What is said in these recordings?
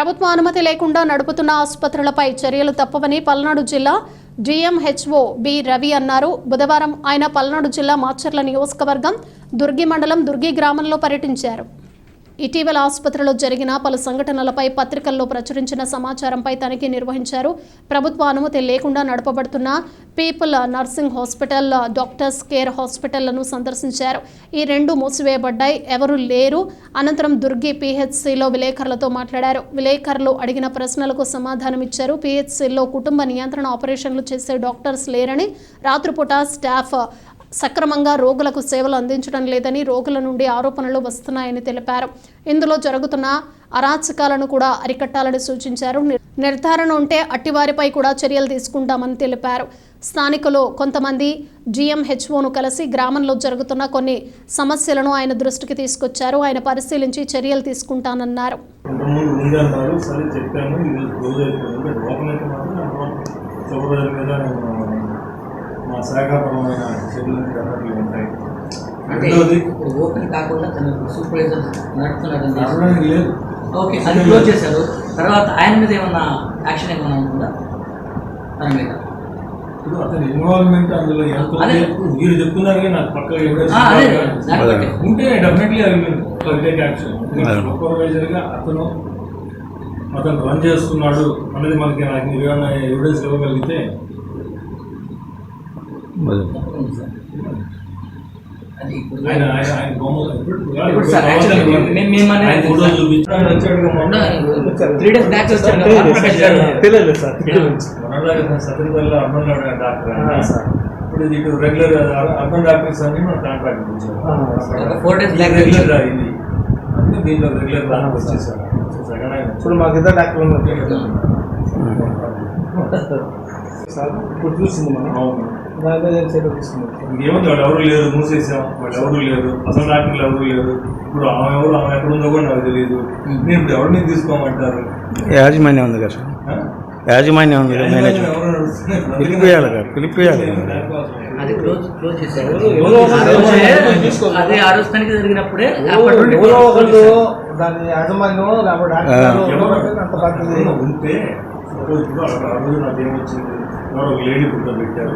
ప్రభుత్వ అనుమతి లేకుండా నడుపుతున్న ఆసుపత్రులపై చర్యలు తప్పవని పల్నాడు జిల్లా డిఎంహెచ్ఓ బి రవి అన్నారు. బుధవారం ఆయన పల్నాడు జిల్లా మాచర్ల నియోజకవర్గం దుర్గి మండలం దుర్గి గ్రామంలో పర్యటించారు. ఇటీవల ఆసుపత్రిలో జరిగిన పలు సంఘటనలపై పత్రికల్లో ప్రచురించిన సమాచారంపై తనిఖీ నిర్వహించారు. ప్రభుత్వ అనుమతి లేకుండా నడపబడుతున్న people nursing hospital doctors care హాస్పిటళ్ళను సందర్శించారు. ఈ రెండు మూసివేయబడ్డాయి. ఎవరు లేరు. అనంతరం దుర్గి పీహెచ్సిలో విలేకరులతో మాట్లాడారు. విలేకరులు అడిగిన ప్రశ్నలకు సమాధానం ఇచ్చారు పీహెచ్సిలో కుటుంబ నియంత్రణ ఆపరేషన్లు చేసే డాక్టర్స్ లేరని రాత్రిపూట స్టాఫ్ సక్రమంగా రోగులకు సేవలు అందించడం లేదని రోగుల నుండి ఆరోపణలు వస్తున్నాయని తెలిపారు. ఇందులో జరుగుతున్న అరాచకాలను కూడా అరికట్టాలని సూచించారు. నిర్ధారణ ఉంటే అట్టివారిపై కూడా చర్యలు తీసుకుంటామని తెలిపారు. స్థానికులు కొంతమంది జీఎంహెచ్ఓను కలిసి గ్రామంలో జరుగుతున్న కొన్ని సమస్యలను ఆయన దృష్టికి తీసుకొచ్చారు. ఆయన పరిశీలించి చర్యలు తీసుకుంటానన్నారు. అంటే ఇప్పుడు ఓపెన్ కాకుండా తను సూపర్వైజర్ ఓకే అది క్లోజ్ చేశారు. తర్వాత ఆయన మీద ఏమన్నా యాక్షన్ ఏమన్నా ఉంటుందా తన మీద. ఇప్పుడు అతని ఇన్వాల్వ్మెంట్ అందులో ఎంత. మీరు చెప్తున్నారు నాకు ఉంటే డెఫినెట్లీ యాక్షన్ సూపర్వైజర్గా అతను అతను రన్ చేస్తున్నాడు అనేది మనకి నాకు ఏమైనా ఎవిడెన్స్ ఇవ్వగలిగితే. అది ఇప్పుడు త్రీ డేస్ బ్యాక్ వచ్చారు. తెలియదు సార్. ఇప్పుడు ఇటు రెగ్యులర్ అర్బన్ డాక్టర్స్ అన్ని మన కాంట్రాక్ట్ ఒక four days back రెగ్యులర్ అయింది అంటే దీంట్లో రెగ్యులర్ డాక్టర్ వచ్చేసారు ఇప్పుడు మాకు ఇద్దరు డాక్టర్ ఉన్నారు. సార్ ఇప్పుడు చూసింది మనం. అవును. దాని మీద ఏం చర్యలు తీసుకున్నాం ఇంకేముంది వాళ్ళు ఎవరు లేరు మూసేసాం వాళ్ళు ఎవరు లేరు అసలు డాక్టర్లు ఎవరు లేరు. ఇప్పుడు ఆమె ఎవరు ఆమె ఎక్కడ ఉందో కూడా నాకు తెలియదు నేను ఇప్పుడు ఎవరిని తీసుకోమంటారు? యాజమాన్యం ఉంది కదా? యాజమాన్యం ఉంది ఎవరు? పిలిపియాలి కదా పిలిపియాలి అది క్లోజ్ చేశారు. ఎవరో. అదే ఆ రోజు జరిగినప్పుడే దాని యాజమాన్యం లేకపోతే అంత ఎవరైనా ఉంటే సపోజ్ ఇప్పుడు ఆ రోజు నాకు ఏమొచ్చింది ఎవరో ఒక లేడీ ఫుడ్ పెట్టారు.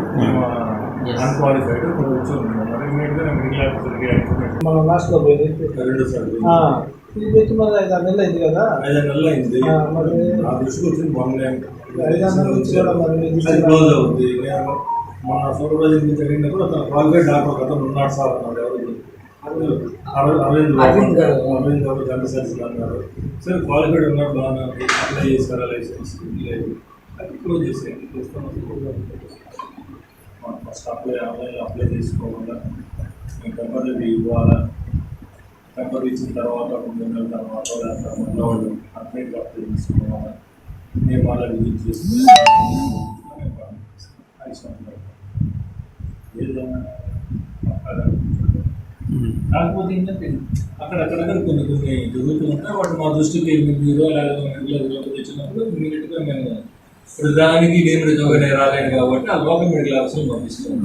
అన్క్వాలిఫైడ్ కూర్చొని మరి ఇమీడియట్గా నేను మిడిల్ ఆఫీసర్కి యాక్టివేట్ మనం లాస్ట్లో పోయింది. రెండు సార్లు ఇది పెట్టి మరి ఐదు ఆరు నెలలు అయింది కదా. ఐదు నెలలు అయింది. ఆ, మరి నా దృష్టికి వచ్చింది మొన్న ఐదు ఆరు నెలల కూడా మరి క్లోజ్ అవుతుంది నేను సూపర్వైజర్ నుంచి అడిగినప్పుడు అతను క్వాలిఫైడ్ డాక్టర్ అతను ఉన్నాడు సార్ అన్నాడు ఎవరు? అరవింద్ అరవింద్ గారు. అరవింద్ అన్నారు. సరే క్వాలిఫైడ్ ఉన్నారు బాగా అప్లై చేస్తారా లైసెన్స్ లేదు. అది క్లోజ్ చేసేయండి ఫస్ట్ అప్లై ఆన్లైన్లో అప్లై చేసుకోకుండా మేము టెంపరీ ఇవ్వాలా? టెంపరీ ఇచ్చిన తర్వాత రెండు నెలల తర్వాత లేకపోతే వాళ్ళు అప్లై అప్లై చేసుకోవాలా నేను వాళ్ళ విజిట్ చేసుకుంటాను ఏదైనా కాకపోతే ఏంటంటే అక్కడక్కడక్కడ కొన్ని కొన్ని జరుగుతూ ఉంటాయి. వాటి మా దృష్టికి మీరు లేకపోతే తెచ్చినప్పుడు ఇమీడియట్గా మేము ఇప్పుడు దానికి నేను రాలేను కాబట్టి ఆ లోకల్ మెడికల్ ఆఫీసర్ పంపిస్తాం